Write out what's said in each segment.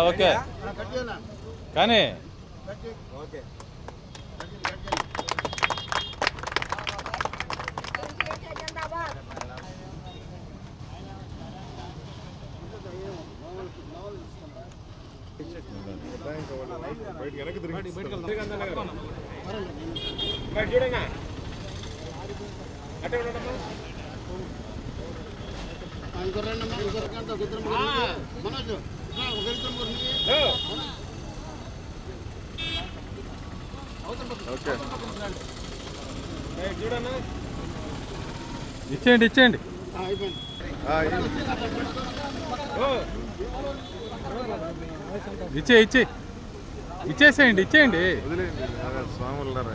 Okay. కానీ okay బయటకు వెనక్కి తిరిగి. బయటకు చూడన్నా ఇచ్చేయండి ఇచ్చేయండి. ఇచ్చే ఇచ్చే. ఇచ్చేసేయండి ఇచ్చేయండి. ఉన్నారా?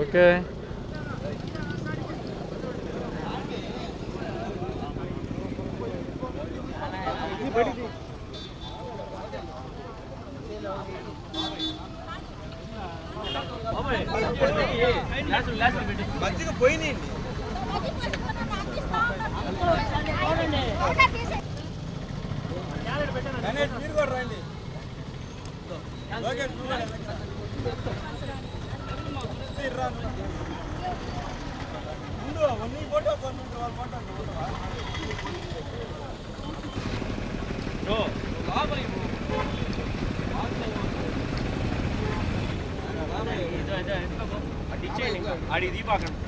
ఓకే మంచిగా పోయినాయండి మీరు కూడా రండి. లోకేష్ నువ్వు కూడా దీపాకండి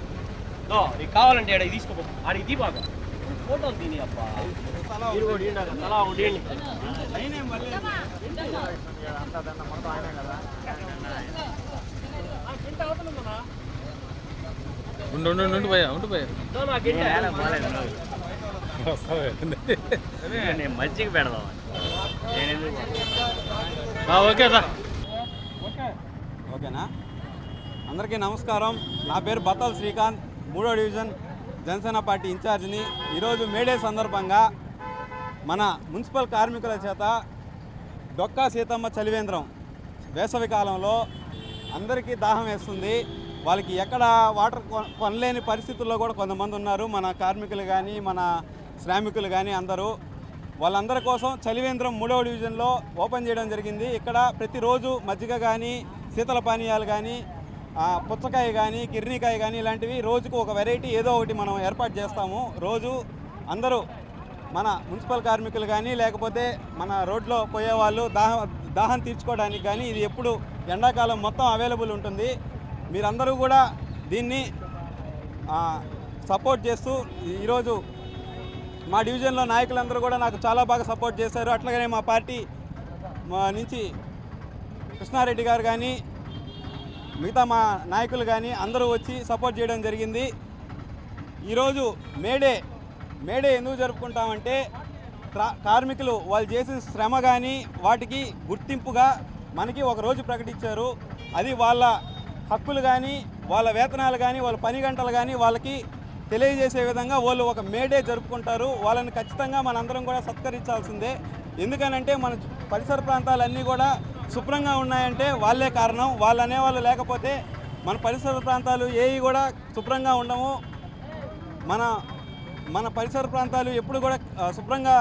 నీకు కావాలంటే అడిగి తీసుకోపో ఆడి దీపాక ఫోటోలు తిని అబ్బా తలా ఉండి తలా ఉండి మళ్ళీ ఉండు ఉండు ఉండు పోయా ఉండు పోయా. నేను పెడదాం ఓకే రా ఓకేనా? అందరికీ నమస్కారం. నా పేరు బత్తాల శ్రీకాంత్ మూడో డివిజన్ జనసేన పార్టీ ఇన్ఛార్జిని. ఈరోజు మేడే సందర్భంగా మన మున్సిపల్ కార్మికుల చేత డొక్కా సీతమ్మ చలివేంద్రం. వేసవి కాలంలో అందరికీ దాహం వేస్తుంది. వాళ్ళకి ఎక్కడ వాటర్ కొనలేని పరిస్థితుల్లో కూడా కొంతమంది ఉన్నారు. మన కార్మికులు కానీ మన శ్రామికులు కానీ అందరూ. వాళ్ళందరి కోసం చలివేంద్రం మూడవ డివిజన్లో ఓపెన్ చేయడం జరిగింది. ఇక్కడ ప్రతిరోజు మజ్జిగ కానీ శీతల పానీయాలు కానీ పుచ్చకాయ కానీ కిర్నీకాయ కానీ ఇలాంటివి రోజుకు ఒక వెరైటీ ఏదో ఒకటి మనం ఏర్పాటు చేస్తాము. రోజు అందరూ మన మున్సిపల్ కార్మికులు కానీ లేకపోతే మన రోడ్లో పోయేవాళ్ళు దాహం దాహం తీర్చుకోవడానికి కానీ ఇది ఎప్పుడు ఎండాకాలం మొత్తం అవైలబుల్ ఉంటుంది. మీరందరూ కూడా దీన్ని సపోర్ట్ చేస్తూ ఈరోజు మా డివిజన్లో నాయకులందరూ కూడా నాకు చాలా బాగా సపోర్ట్ చేశారు. అట్లాగనే మా పార్టీ మా నుంచి కృష్ణారెడ్డి గారు కానీ మిగతా మా నాయకులు కానీ అందరూ వచ్చి సపోర్ట్ చేయడం జరిగింది. ఈరోజు మేడే మేడే ఎందుకు జరుపుకుంటామంటే కార్మికులు వాళ్ళు చేసిన శ్రమ కానీ వాటికి గుర్తింపుగా మనకి ఒక రోజు ప్రకటించారు. అది వాళ్ళ హక్కులు కానీ వాళ్ళ వేతనాలు కానీ వాళ్ళ పని గంటలు కానీ వాళ్ళకి తెలియజేసే విధంగా వాళ్ళు ఒక మేడే జరుపుకుంటారు. వాళ్ళని ఖచ్చితంగా మనందరం కూడా సత్కరించాల్సిందే. ఎందుకనంటే మన పరిసర ప్రాంతాలన్నీ కూడా శుభ్రంగా ఉన్నాయంటే వాళ్ళే కారణం. వాళ్ళు అనేవాళ్ళు లేకపోతే మన పరిసర ప్రాంతాలు ఏవి కూడా శుభ్రంగా ఉండము మన మన పరిసర ప్రాంతాలు ఎప్పుడు కూడా శుభ్రంగా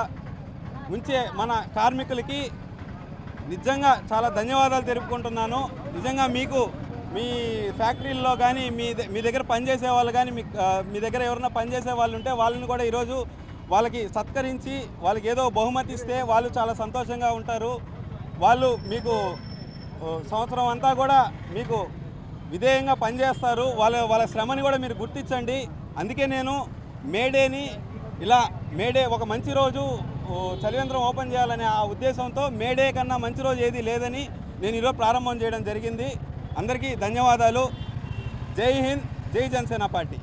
ఉంచే మన కార్మికులకి నిజంగా చాలా ధన్యవాదాలు తెలుపుకుంటున్నాను. నిజంగా మీకు మీ ఫ్యాక్టరీల్లో కానీ మీ మీ దగ్గర పనిచేసే వాళ్ళు కానీ మీ మీ దగ్గర ఎవరైనా పనిచేసే వాళ్ళు ఉంటే వాళ్ళని కూడా ఈరోజు వాళ్ళకి సత్కరించి వాళ్ళకి ఏదో బహుమతి ఇస్తే వాళ్ళు చాలా సంతోషంగా ఉంటారు. వాళ్ళు మీకు సంవత్సరం అంతా కూడా మీకు విధేయంగా పనిచేస్తారు. వాళ్ళ వాళ్ళ శ్రమని కూడా మీరు గుర్తించండి. అందుకే నేను మేడేని ఇలా మేడే ఒక మంచి రోజు చలివేంద్రం ఓపెన్ చేయాలనే ఆ ఉద్దేశంతో మేడే కన్నా మంచి రోజు ఏది లేదని నేను ఈరోజు ప్రారంభం చేయడం జరిగింది. అందరికీ ధన్యవాదాలు. జై హింద్ జై జనసేన పార్టీ.